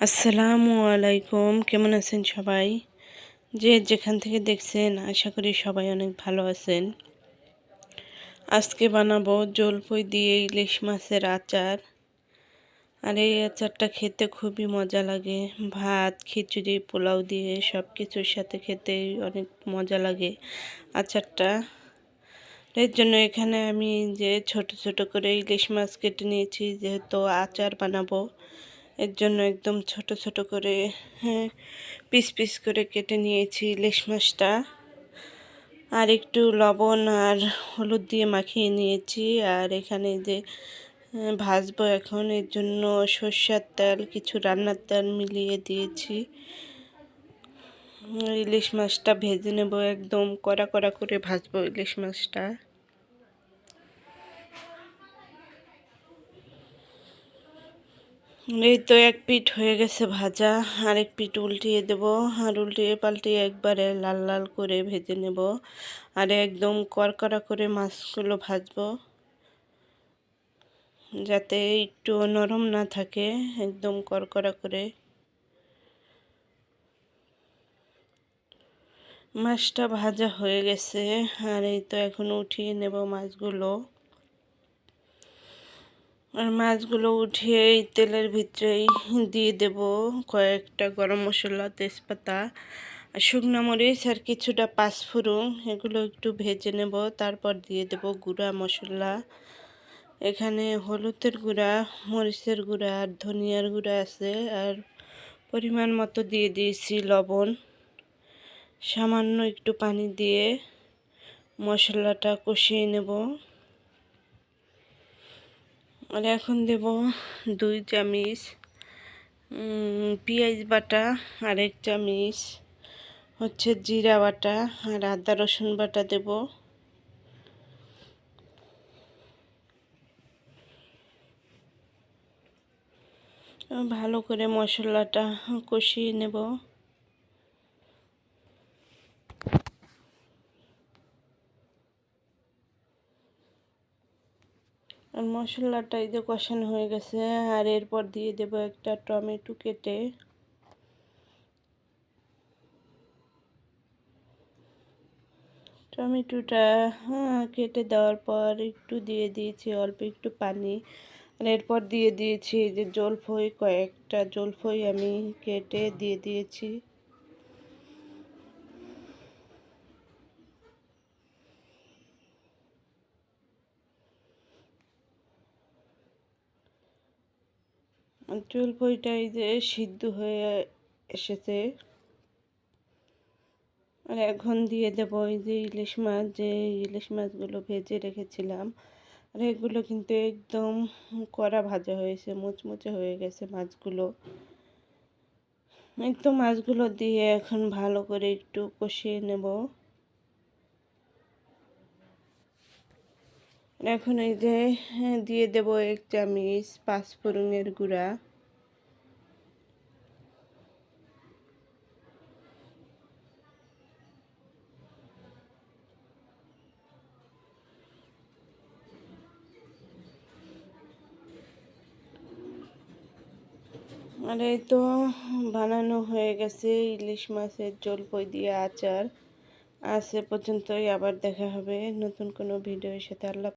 আসসালামু আলাইকুম। কেমন আছেন সবাই? যে যেখান থেকে দেখছেন, আশা করি সবাই অনেক ভালো আছেন। আজকে বানাবো জলপই দিয়ে ইলিশ মাছের আচার। আর এই আচারটা খেতে খুবই মজা লাগে। ভাত, খিচুড়ি, পোলাও দিয়ে সব কিছুর সাথে খেতে অনেক মজা লাগে আচারটা। এর জন্য এখানে আমি যে ছোট ছোট করে ইলিশ মাছ কেটে নিয়েছি, যেহেতু আচার বানাবো এর জন্য একদম ছোট ছোট করে হ্যাঁ পিস পিস করে কেটে নিয়েছি ইলিশ মাছটা। আর একটু লবণ আর হলুদ দিয়ে মাখিয়ে নিয়েছি। আর এখানে যে হ্যাঁ, ভাজবো এখন এর জন্য সর্ষার তেল কিছু রান্নার তেল মিলিয়ে দিয়েছি। ইলিশ মাছটা ভেজে নেব একদম কড়া কড়া করে ভাজবো ইলিশ মাছটা। এই তো এক পিঠ হয়ে গেছে ভাজা আর এক পিঠ উল্টিয়ে দেব। আর উল্টিয়ে পাল্টিয়ে একবারে লাল লাল করে ভেজে নেব। আর একদম কড়কড়া করে মাছগুলো ভাজবো। যাতে একটু নরম না থাকে, একদম কড়কড়া করে। মাছটা ভাজা হয়ে গেছে। আর এই তো এখন উঠিয়ে নেব মাছগুলো। আর মাছগুলো উঠিয়ে এই তেলের ভিতরেই দিয়ে দেব কয়েকটা গরম মশলা, তেজপাতা আর শুকনো মরিচ আর কিছুটা পাঁচফোড়ন। এগুলো একটু ভেজে নেব, তারপর দিয়ে দেব গুঁড়া মশলা। এখানে হলুদের গুঁড়া, মরিচের গুঁড়া আর ধনিয়ার গুঁড়া আছে আর পরিমাণ মতো দিয়ে দিয়েছি লবণ। সামান্য একটু পানি দিয়ে মশলাটা কষিয়ে নেব। আর এখন দেব দুই চামিচ পেঁয়াজ বাটা আর এক চামিচ হচ্ছে জিরা বাটা আর আদা রসুন বাটা দেব। ভালো করে মশলাটা কষিয়ে নেব। আর মশলাটা এই যে কষানো হয়ে গেছে, আর এরপর দিয়ে দেব একটা টমেটো কেটে। টমেটোটা হ্যাঁ কেটে দেওয়ার পর একটু দিয়ে দিয়েছি অল্প একটু পানি। আর এরপর দিয়ে দিয়েছি যে জলফই, কয়েকটা জলফই আমি কেটে দিয়ে দিয়েছি। জলপইটা এই যে সিদ্ধ হয়ে এসেছে। আর এখন দিয়ে দেবো এই যে ইলিশ মাছ, যে ইলিশ মাছগুলো ভেজে রেখেছিলাম। আর এগুলো কিন্তু একদম কড়া ভাজা হয়েছে, মুচমুচে হয়ে গেছে মাছগুলো। একদম মাছগুলো দিয়ে এখন ভালো করে একটু কষিয়ে নেব। এখন এই যে হ্যাঁ, দিয়ে দেব এক চামিচ পাঁচফোড়নের গুঁড়া। আর এই তো বানানো হয়ে গেছে ইলিশ মাছের জলপই দিয়ে আচার। আজ পর্যন্তই আবার দেখা হবে নতুন কোনো ভিডিওর সাথে। আল্লাহ